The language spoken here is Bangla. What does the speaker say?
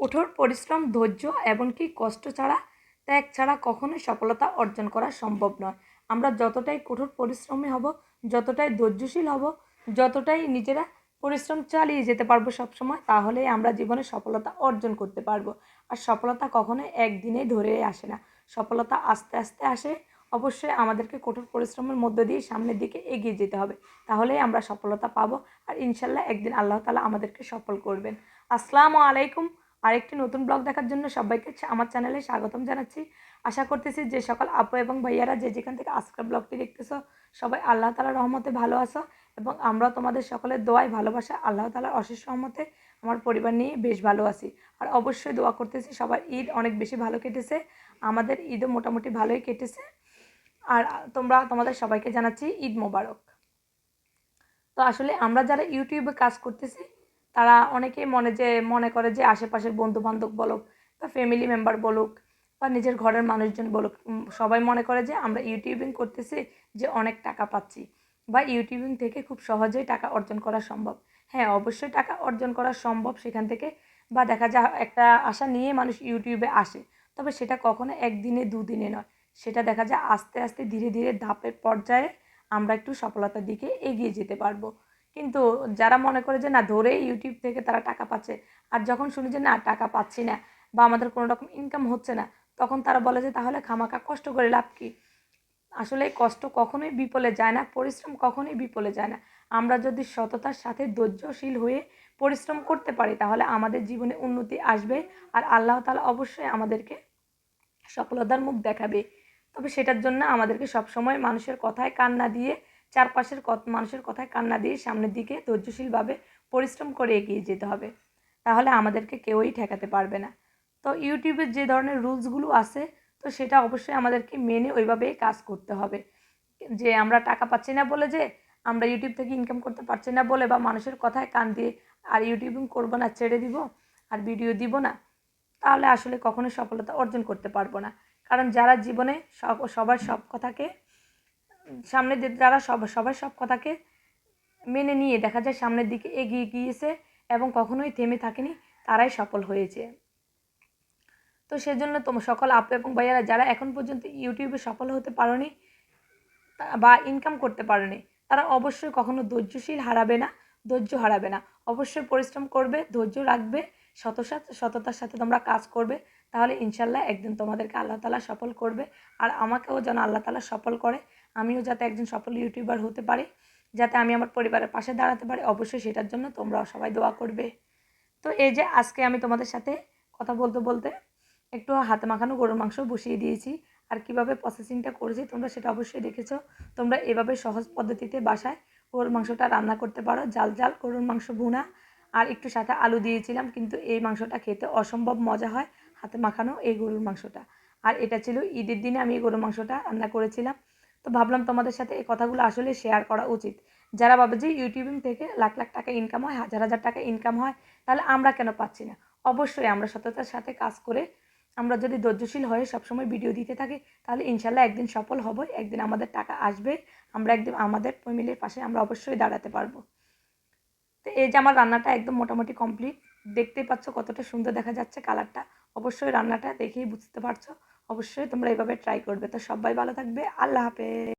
কঠোর পরিশ্রম, ধৈর্য এমনকি কষ্ট ছাড়া, ত্যাগ ছাড়া কখনোই সফলতা অর্জন করা সম্ভব নয়। আমরা যতটাই কঠোর পরিশ্রমী হব, যতটাই ধৈর্যশীল হব, যতটাই নিজেরা পরিশ্রম চালিয়ে যেতে পারব সবসময়, তাহলেই আমরা জীবনে সফলতা অর্জন করতে পারব। আর সফলতা কখনোই একদিনেই ধরে আসে না। সফলতা আস্তে আস্তে আসে, অবশ্যই আমাদেরকে কঠোর পরিশ্রমের মধ্য দিয়ে সামনের দিকে এগিয়ে যেতে হবে। তাহলেই আমরা সফলতা পাবো, আর ইনশাল্লাহ একদিন আল্লাহ তালা আমাদেরকে সফল করবেন। আসসালামু আলাইকুম আরেকটি নতুন ব্লগ দেখার জন্য সবাইকে আমার চ্যানেলে স্বাগতম জানাচ্ছি। আশা করতেছি যে সকল আপু এবং ভাইয়ারা যে যেখান থেকে আজকের ব্লগটি দেখতেছো, সবাই আল্লাহ তালার রহমতে ভালো আছো এবং আমরা তোমাদের সকলের দোয়ায় ভালোবাসা, আল্লাহ তালার অশেষ রহমতে আমার পরিবার নিয়ে বেশ ভালো আছি। আর অবশ্যই দোয়া করতেছি, সবার ঈদ অনেক বেশি ভালো কেটেছে, আমাদের ঈদও মোটামুটি ভালোই কেটেছে। আর তোমরা, তোমাদের সবাইকে জানাচ্ছি ঈদ মোবারক। তো আসলে আমরা যারা ইউটিউবে কাজ করতেছি তারা অনেকেই মনে যে, মনে করে যে আশেপাশের বন্ধু বান্ধব বলুক বা ফ্যামিলি মেম্বার বলুক বা নিজের ঘরের মানুষজন বলুক সবাই মনে করে যে আমরা ইউটিউবিং করতেছি যে অনেক টাকা পাচ্ছি বা ইউটিউবিং থেকে খুব সহজেই টাকা অর্জন করা সম্ভব। হ্যাঁ অবশ্যই টাকা অর্জন করা সম্ভব সেখান থেকে বা দেখা যায় একটা আশা নিয়ে মানুষ ইউটিউবে আসে, তবে সেটা কখনো একদিনে, দুদিনে নয়। সেটা দেখা যায় আস্তে আস্তে ধীরে ধীরে ধাপের পর্যায়ে আমরা একটু সফলতার দিকে এগিয়ে যেতে পারব। কিন্তু যারা মনে করে যে, না ধরে ইউটিউব থেকে তারা টাকা পাচ্ছে। আর যখন শুনি যে, না, টাকা পাচ্ছি না বা আমাদের কোনো রকম ইনকাম হচ্ছে না, তখন তারা বলে যে, তাহলে খামাকা কষ্ট করে লাভ কী? আসলে কষ্ট কখনোই বিপলে যায় না, পরিশ্রম কখনোই বিপলে যায় না। আমরা যদি সততার সাথে ধৈর্যশীল হয়ে পরিশ্রম করতে পারি, তাহলে আমাদের জীবনে উন্নতি আসবে আর আল্লাহ তালা অবশ্যই আমাদেরকে সফলতার মুখ দেখাবে। তবে সেটার জন্য আমাদেরকে সবসময় মানুষের কথায় কান্না দিয়ে চারপাশের মানুষের কথায় কান্না দিয়ে সামনের দিকে ধৈর্যশীলভাবে পরিশ্রম করে এগিয়ে যেতে হবে। তাহলে আমাদেরকে কেউই ঠেকাতে পারবে না। তো ইউটিউবের যে ধরনের রুলসগুলো আছে, তো সেটা অবশ্যই আমাদেরকে মেনে ওইভাবেই কাজ করতে হবে। যে আমরা টাকা পাচ্ছি না বলে যে, আমরা ইউটিউব থেকে ইনকাম করতে পারছি না বলে বা মানুষের কথায় কান দিয়ে, আর ইউটিউবিং করব না, ছেড়ে দিব, আর ভিডিও দিব না, তাহলে আসলে কখনো সফলতা অর্জন করতে পারব না। কারণ যারা জীবনে সবার সব কথাকে সামনে যারা সব সবার সব কথাকে মেনে নিয়ে দেখা যায় সামনের দিকে এগিয়ে গিয়েছে এবং কখনোই থেমে থাকেনি, তারাই সফল হয়েছে। তো সেজন্য তোমার সকল আপু এবং ভাইয়ারা যারা এখন পর্যন্ত ইউটিউবে সফল হতে পারোনি বা ইনকাম করতে পারোনি, তারা অবশ্যই কখনো ধৈর্যশীল হারাবে না, ধৈর্য হারাবে না। অবশ্যই পরিশ্রম করবে, ধৈর্য রাখবে সতসাত সততার সাথে তোমরা কাজ করবে, তাহলে ইনশাল্লাহ একদিন তোমাদেরকে আল্লাহ তালা সফল করবে। আর আমাকেও যেন আল্লাহ তালা সফল করে আমিও যাতে একজন সফল ইউটিউবার হতে পারি, যাতে আমি আমার পরিবারের পাশে দাঁড়াতে পারি, অবশ্যই সেটার জন্য তোমরাও সবাই দোয়া করবে। তো এই যে আজকে আমি তোমাদের সাথে কথা বলতে বলতে একটু হাতে মাখানো গরুর মাংস বসিয়ে দিয়েছি, আর কীভাবে প্রসেসিংটা করেছি তোমরা সেটা অবশ্যই দেখেছ। তোমরা এভাবে সহজ পদ্ধতিতে বাসায় গরুর মাংসটা রান্না করতে পারো। জাল জাল গরুর মাংস ভুনা, আর একটু সাথে আলু দিয়েছিলাম, কিন্তু এই মাংসটা খেতে অসম্ভব মজা হয় হাতে মাখানো এই গরুর মাংসটা। আর এটা ছিল ঈদের দিনে আমি এই গরুর মাংসটা রান্না করেছিলাম। তো ভাবলাম তোমাদের সাথে এই কথাগুলো আসলে শেয়ার করা উচিত। যারা ভাবে যে ইউটিউবিং থেকে লাখ লাখ টাকা ইনকাম হয়, হাজার হাজার টাকা ইনকাম হয়, তাহলে আমরা কেন পাচ্ছি না? অবশ্যই আমরা সততার সাথে কাজ করে আমরা যদি ধৈর্যশীল হয়ে সবসময় ভিডিও দিতে থাকি, তাহলে ইনশাল্লাহ একদিন সফল হব একদিন আমাদের টাকা আসবে, আমরা একদিন আমাদের ফ্যামিলির পাশে আমরা অবশ্যই দাঁড়াতে পারব। তো এই যে আমার রান্নাটা একদম মোটামুটি কমপ্লিট দেখতেই পাচ্ছ কতটা সুন্দর দেখা যাচ্ছে কালারটা অবশ্যই রান্নাটা দেখেই বুঝতে পারছ। অবশ্যই তোমরা এভাবে ট্রাই করবে। তো সবাই ভালো থাকবে। আল্লাহ হাফেজ।